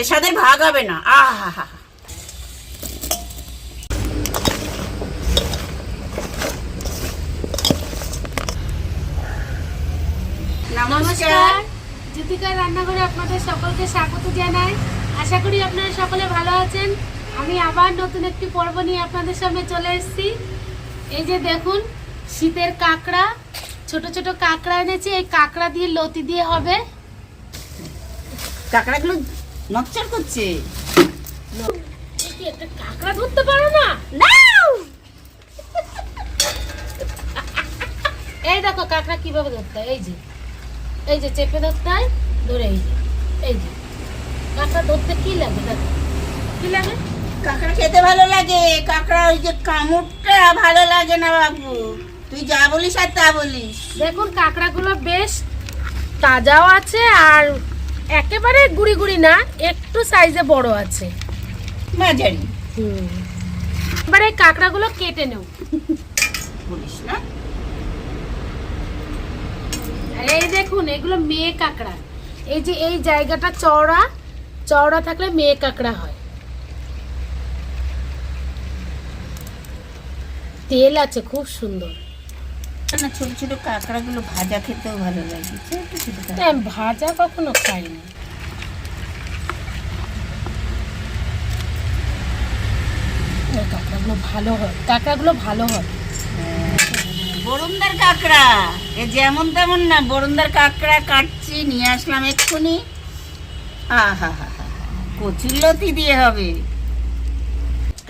এর সাথে ভাগ হবে না। আহা হা হা নমস্কার। জ্যোতিকার রান্নাঘরে আপনাদের সকলকে স্বাগত জানাই। আশা করি আপনারা সকলে ভালো আছেন। আমি আবার নতুন একটি পর্ব নিয়ে আপনাদের সামনে চলে এসেছি। এই যে দেখুন শীতের কাঁকড়া ছোট ছোট কাঁকড়া এনেছি। এই কাঁকড়া দিয়ে লতি দিয়ে হবে। কাঁকড়াগুলো নচ্চর করছে। কাঁকড়া ধরতে পারো না? এই দেখো কাঁকড়া কীভাবে ধরতে এই যে। এই যে চেপে ধরতে হয় ধরে এই যে এই যে। কাঁকড়া ধরতে কি লাগে দেখো। কি লাগে? কাঁকড়া খেতে ভালো লাগে কাঁকড়া ওই যে কামড়টা ভালো লাগে না বাবু। তুই যা বলিস আর তা বলিস। দেখুন কাঁকড়াগুলো বেশ তাজাও আছে আর একেবারে গুড়ি গুড়ি না একটু সাইজে বড় আছে। মাঝারি। এবার এই কাঁকড়াগুলো কেটে নেব বলিস না। এই দেখুন এগুলো মেয়ে কাঁকড়া। এই যে এই জায়গাটা চওড়া চওড়া থাকলে মেয়ে কাঁকড়া হয়। তেল আছে খুব সুন্দর। না ছোট ছোট কাঁকড়াগুলো ভাজা খেতেও ভালো লাগে। ছোট ছোট না, ভাজা কখনো খাইনি। কাঁকড়াগুলো ভালো হয়। কাঁকড়াগুলো ভালো হয়। বরুণদার কাঁকড়া। এ যেমন তেমন না বরুণদার কাঁকড়া কাটছি নিয়ে আসলাম এক্ষুনি। আহা হা হা কচুর লতি দিয়ে হবে।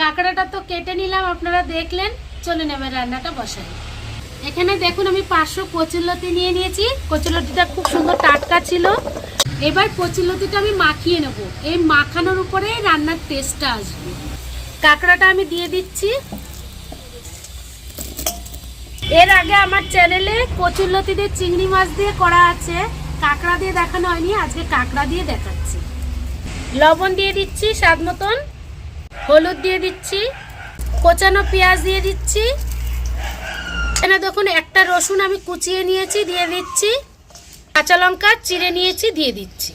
কাঁকড়াটা তো কেটে নিলাম আপনারা দেখলেন। চলে নেবে রান্নাটা বসাই। এখানে দেখুন আমি পাঁচশো কচুরলতি নিয়ে নিয়েছি। কচুরলতিটা খুব সুন্দর টাটকা ছিল। এবার কচুরলতিটা আমি মাখিয়ে নেব। এই মাখানোর উপরে রান্নার টেস্টটা আসবে। কাঁকড়াটা আমি দিয়ে দিচ্ছি। এর আগে আমার চ্যানেলে কচুরলতি দিয়ে চিংড়ি মাছ দিয়ে করা আছে। কাঁকড়া দিয়ে দেখানো হয়নি, আজকে কাঁকড়া দিয়ে দেখাচ্ছি। লবণ দিয়ে দিচ্ছি স্বাদ মতন। হলুদ দিয়ে দিচ্ছি। কোচানো পেঁয়াজ দিয়ে দিচ্ছি। এখানে দেখুন, একটা রসুন আমি কুচিয়ে নিয়েছি, দিয়ে দিচ্ছি। কাঁচা লঙ্কা চিড়ে নিয়েছি, দিয়ে দিচ্ছি।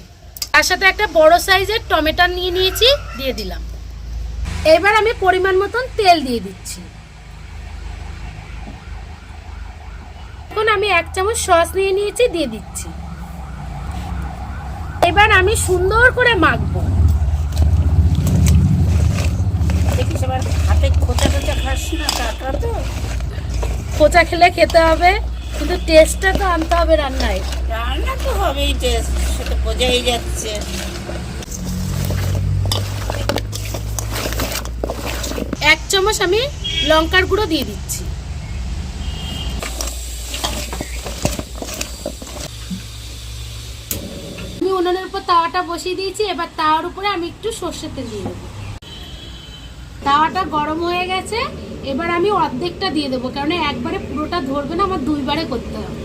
তার সাথে একটা বড় সাইজের টমেটো নিয়ে নিয়েছি, দিয়ে দিলাম। এবার আমি পরিমাণ মতন তেল দিয়ে দিচ্ছি। এখন আমি এক চামচ সস নিয়ে নিয়েছি, দিয়ে দিচ্ছি। এবার আমি সুন্দর করে মাখবো। দেখিস আবার হাতে খোঁচা টোচা খাস না, কাঁকড়া তো। খোঁচা খেলে খেতে হবে কিন্তু টেস্টটা তো আনতে হবে রান্নায়। রান্না তো হবেই টেস্ট সেটা বোঝাই যাচ্ছে। এক চামচ আমি লঙ্কার গুঁড়ো দিয়ে দিচ্ছি। আমি উনুনের উপর তাওয়াটা বসিয়ে দিয়েছি এবার তাওয়ার উপরে আমি একটু সর্ষের তেল দিয়ে দেবো। তাওয়াটা গরম হয়ে গেছে এবার আমি অর্ধেকটা দিয়ে দেবো কারণ একবারে পুরোটা ধরবে না, আমার দুইবারে করতে হবে।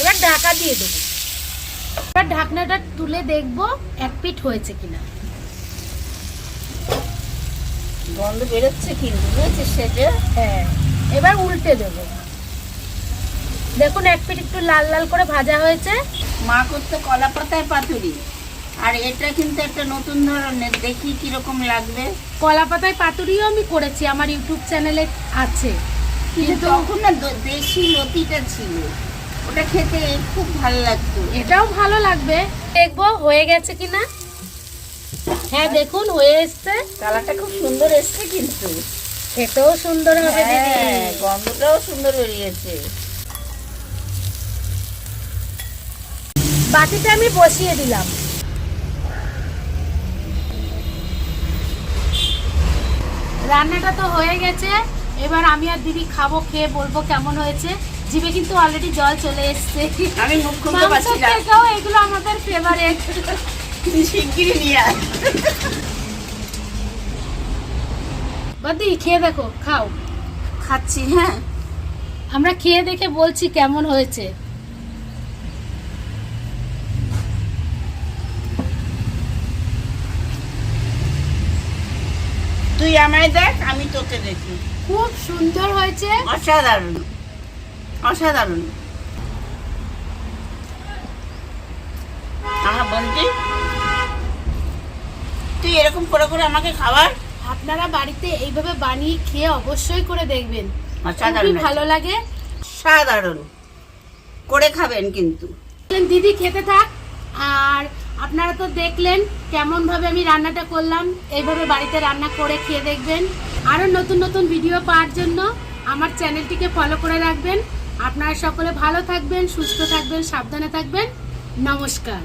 এবার ঢাকা দিয়ে দেবো। এবার ঢাকনাটা তুলে দেখব এক পিঠ হয়েছে কিনা। গন্ধ বেরোচ্ছে কিন্তু, বুঝেছিস সেটা? হ্যাঁ। এবার উল্টে দেবো। দেখুন এক পিঠ একটু লাল লাল করে ভাজা হয়েছে। মা করতো কলা পাতায় পাতুরি। আর এটা কিন্তু একটা নতুন ধরনের দেখি কীরকম লাগবে। কলা পাতায় পাতুরিও আমি করেছি আমার ইউটিউব চ্যানেলে আছে। কিন্তু তখন না দেশি লতিটা ছিল। ওটা খেতে খুব ভালো লাগতো। এটাও ভালো লাগবে। দেখব হয়ে গেছে কিনা? হ্যাঁ দেখুন হয়ে এসছে। কালারটা খুব সুন্দর এসছে কিন্তু। খেতেও সুন্দর হবে হ্যাঁ, গন্ধটাও সুন্দর বেরিয়েছে। বাটিতে আমি বসিয়ে দিলাম। রান্নাটা তো হয়ে গেছে। এবার আমি আর দিদি খাব খেয়ে বলব কেমন হয়েছে। জিভে কিন্তু অলরেডি জল চলে এসছে। আমি মুখ খুলতে পারছি না। থেকেও এগুলো আমাদের ফেভারিট তুই শিগগিরই নিয়ে আয়। বাদি খেয়ে দেখো খাও। খাচ্ছি হ্যাঁ। আমরা খেয়ে দেখে বলছি কেমন হয়েছে। তুই আমায় দেখ আমি তোকে দেখি। খুব সুন্দর হয়েছে। অসাধারণ। অসাধারণ। আমার বন্ধু তুই এরকম করে করে আমাকে খাবার? আপনারা বাড়িতে এইভাবে বানিয়ে খেয়ে অবশ্যই করে দেখবেন। খুবই ভালো লাগে। সাধারণ। করে খাবেন কিন্তু। দিদি খেতে থাক। আর আপনারা তো দেখলেন কেমন ভাবে আমি রান্নাটা করলাম। এইভাবে বাড়িতে রান্না করে খেয়ে দেখবেন। আরও নতুন নতুন ভিডিও পাওয়ার জন্য আমার চ্যানেলটিকে ফলো করে রাখবেন। আপনারা সকলে ভালো থাকবেন, সুস্থ থাকবেন, সাবধানে থাকবেন। নমস্কার।